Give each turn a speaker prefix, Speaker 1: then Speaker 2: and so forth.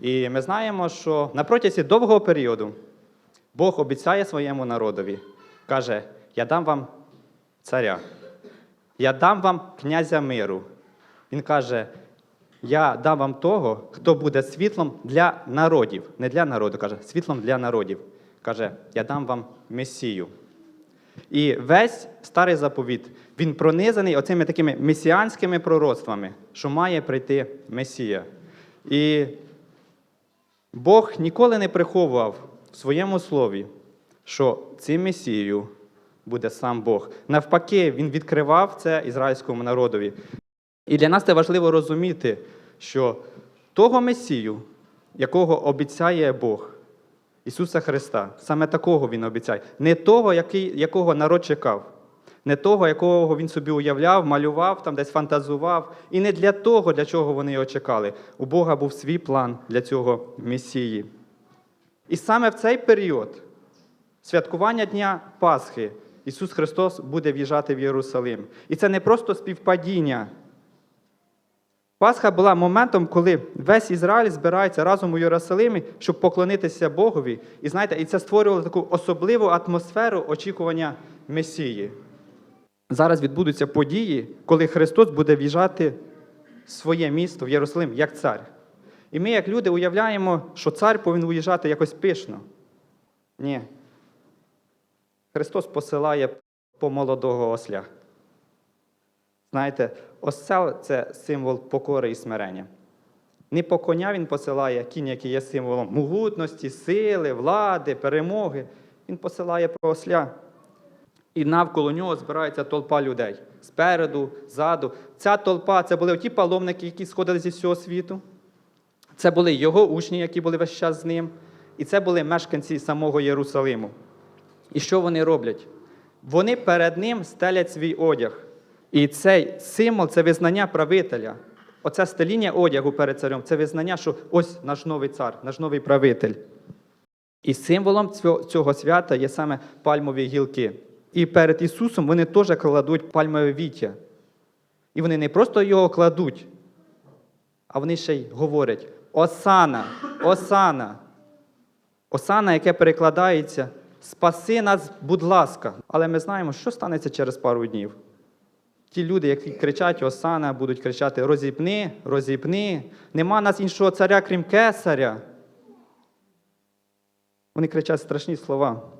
Speaker 1: І ми знаємо, що на протязі довгого періоду Бог обіцяє своєму народові, каже: Я дам вам царя, я дам вам князя миру. Він каже: Я дам вам того, хто буде світлом для народів. Не для народу, каже, світлом для народів. Каже, я дам вам Месію. І весь старий заповіт він пронизаний оцими такими месіанськими пророцтвами, що має прийти Месія. І Бог ніколи не приховував в своєму слові, що цим Месією буде сам Бог. Навпаки, він відкривав це ізраїльському народові. І для нас це важливо розуміти, що того Месію, якого обіцяє Бог, Ісуса Христа, саме такого Він обіцяє, не того, який, якого народ чекав, не того, якого він собі уявляв, малював, там десь фантазував, і не для того, для чого вони його чекали. У Бога був свій план для цього Месії. І саме в цей період святкування Дня Пасхи Ісус Христос буде в'їжджати в Єрусалим. І це не просто співпадіння. Пасха була моментом, коли весь Ізраїль збирається разом у Єрусалимі, щоб поклонитися Богові. І знаєте, і це створювало таку особливу атмосферу очікування Месії. Зараз відбудуться події, коли Христос буде в'їжджати в своє місто в Єрусалим як цар. І ми, як люди, уявляємо, що цар повинен уїжджати якось пишно. Ні. Христос посилає по молодого осля. Знаєте, осел це символ покори і смирення. Не по коня він посилає кінь, який є символом могутності, сили, влади, перемоги. Він посилає про осля. І навколо нього збирається толпа людей спереду, ззаду. Ця толпа це були ті паломники, які сходили зі всього світу. Це були його учні, які були весь час з ним. І це були мешканці самого Єрусалиму. І що вони роблять? Вони перед ним стелять свій одяг. І цей символ це визнання правителя. Оце стеління одягу перед царем це визнання, що ось наш новий цар, наш новий правитель. І символом цього, свята є саме пальмові гілки. І перед Ісусом вони теж кладуть пальмове віття. І вони не просто його кладуть, а вони ще й говорять: Осана, Осана. Осана, яке перекладається, спаси нас, будь ласка. Але ми знаємо, що станеться через пару днів. Ті люди, які кричать Осана, будуть кричати Розіпни, розіпни, нема нас іншого царя, крім кесаря. Вони кричать страшні слова.